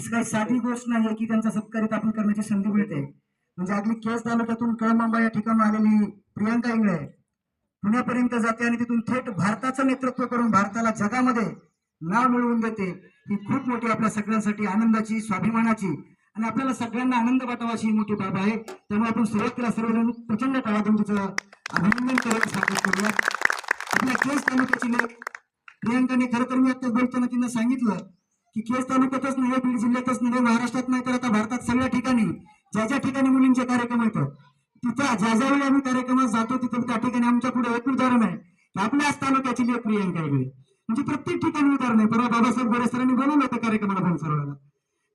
काही साधी गोष्ट नाही की त्यांचा सत्कारित आपण करण्याची संधी मिळते. म्हणजे अगदी केस तालुक्यातून कळमांबा या ठिकाणी आलेली प्रियांका इंगळे पुण्यापर्यंत जाते आणि तिथून थेट भारताचं नेतृत्व करून भारताला जगामध्ये नाव मिळवून देते. ही खूप मोठी आपल्या सगळ्यांसाठी आनंदाची स्वाभिमानाची आणि आपल्याला सगळ्यांना आनंद वाटावा अशी ही मोठी बाब आहे. त्यामुळे आपण सुरुवातीला सर्वजण प्रचंड टाळा देऊन तिचं अभिनंदन करायला स्वागत करूया. आपल्या केस तालुक्याची लेख प्रियांकाने खरं तर मी आता बोलताना तिनं सांगितलं की केस तालुक्यातच नव्हे बीड जिल्ह्यातच नव्हे महाराष्ट्रात नाही तर आता भारतात सगळ्या ठिकाणी ज्या ज्या ठिकाणी मुलींचे कार्यक्रम येतात तिथं ज्या ज्या वेळी आम्ही कार्यक्रमात जातो तिथं त्या ठिकाणी आमच्या पुढे एक उदाहरण आहे. की आपल्याच तालुक्याची लेख प्रियांका आहे म्हणजे प्रत्येक ठिकाणी उदाहरण आहे. परवा बाबासाहेब गोरे सरांनी बोलवलं होतं कार्यक्रमाला फोन सर्वांना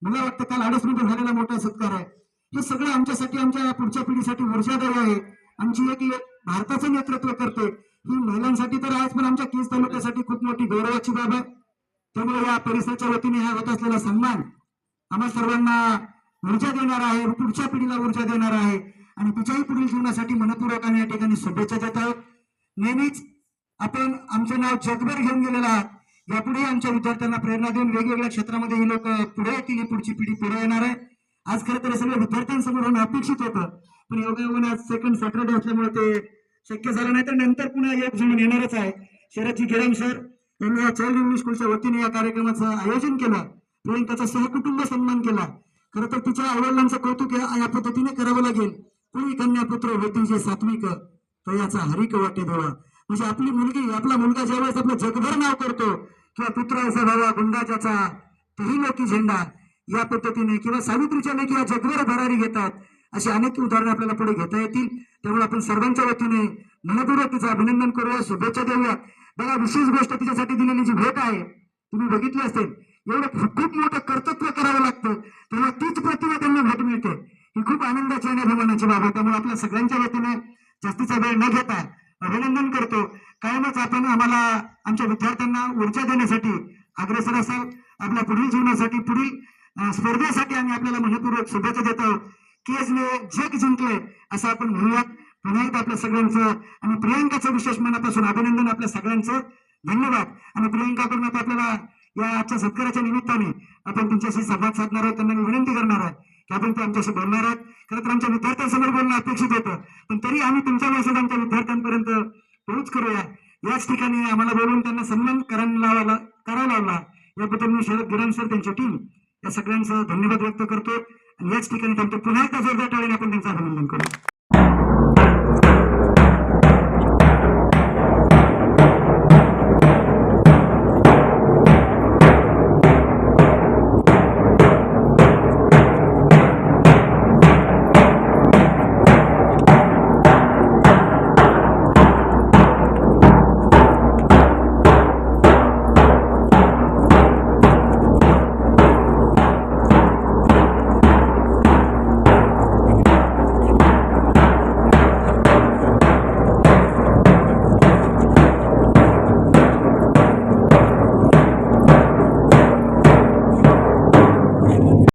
मला वाटतं काल अडीच मिनिटं झालेला मोठा सत्कार आहे. हे सगळं आमच्यासाठी आमच्या पुढच्या पिढीसाठी ऊर्जादायी आहे. आमची एक भारताचं नेतृत्व करते ही महिलांसाठी तर आज पण आमच्या केस तालुक्यासाठी खूप मोठी गौरवाची बाब आहे. त्यामुळे या परिसराच्या वतीने हा होत असलेला सन्मान आम्हा सर्वांना ऊर्जा देणार आहे पुढच्या पिढीला ऊर्जा देणार आहे आणि तिच्याही पुढील जीवनासाठी मनपूर्वकाने या ठिकाणी शुभेच्छा देत आहोत. नेहमीच आपण आमचं नाव जगभर घेऊन गेलेलं आहात. यापुढे आमच्या विद्यार्थ्यांना प्रेरणा देऊन वेगवेगळ्या क्षेत्रामध्ये ही लोक पुढे येतील ही पुढची पिढी पुढे येणार आहे. आज खरं तर सगळ्या विद्यार्थ्यांसमोर होणं अपेक्षित होतं. पण योगायोगाने आज सेकंड सॅटरडे असल्यामुळे ते शक्य झालं नाही तर नंतर पुन्हा एक जण येणारच आहे. शरदजी गिराम सर त्यांनी या चाइल्ड इंग्लिश स्कूलच्या वतीने या कार्यक्रमाचं आयोजन केलं. प्रियंकाचा सहकुटुंब सन्मान केला. खरं तर तिच्या आईवडिलांचं कौतुक या पद्धतीने करावं लागेल. कोणी कन्यापुत्र होती जे सात्विक तयाचा हरिक वाटे देवा म्हणजे आपली मुलगी आपला मुलगा ज्यावेळेस आपलं जगभर नाव करतो किंवा पुत्राचा भावा गुंडाजाचा तही लोकी झेंडा या पद्धतीने किंवा सावित्रीच्या लेखी या जगभर भरारी घेतात अशी अनेक उदाहरणं आपल्याला पुढे घेता येतील. त्यामुळे आपण सर्वांच्या वतीने मनपूर्वक तिचं अभिनंदन करूया शुभेच्छा देऊया. बघा विशेष गोष्ट तिच्यासाठी दिलेली जी भेट आहे तुम्ही बघितली असेल एवढं खूप मोठं कर्तृत्व करावं लागतं. तेव्हा तीच प्रतिमा त्यांना भेट मिळते. ही खूप आनंदाची आणि अभिमानाची बाब आहे. त्यामुळे आपल्या सगळ्यांच्या वतीने जास्तीचा वेळ न घेता अभिनंदन करतो. कायमच आपण आम्हाला आमच्या विद्यार्थ्यांना ऊर्जा देण्यासाठी अग्रेसर असाल. आपल्या पुढील जीवनासाठी पुढील स्पर्धेसाठी आम्ही आपल्याला मनपूर्वक शुभेच्छा देत. आहोत केजने जग जिंकले असं आपण म्हणूयात. पुन्हा एकदा आपल्या सगळ्यांचं आणि प्रियांकाचं विशेष मनापासून अभिनंदन आपल्या सगळ्यांचं. धन्यवाद. आणि प्रियांकाकडून आता आपल्याला या आजच्या सत्काराच्या निमित्ताने आपण तुमच्याशी संवाद साधणार आहोत. त्यांना मी विनंती करणार आहे की आपण ते आमच्याशी बोलणार आहोत. खरं तर आमच्या विद्यार्थ्यांसमोर बोलणं अपेक्षित होतं. पण तरी आम्ही तुमच्या मेसेज आमच्या विद्यार्थ्यांपर्यंत पोहोच करूया. याच ठिकाणी आम्हाला बोलून त्यांना सन्मान करायला लावायला करायला लावला. याबद्दल मी शरद गिराम सर त्यांची टीम या सगळ्यांचं धन्यवाद व्यक्त करतो. आणि याच ठिकाणी त्यांचं पुन्हा एकदा जोरदार टाळीने आपण त्यांचं अभिनंदन करू.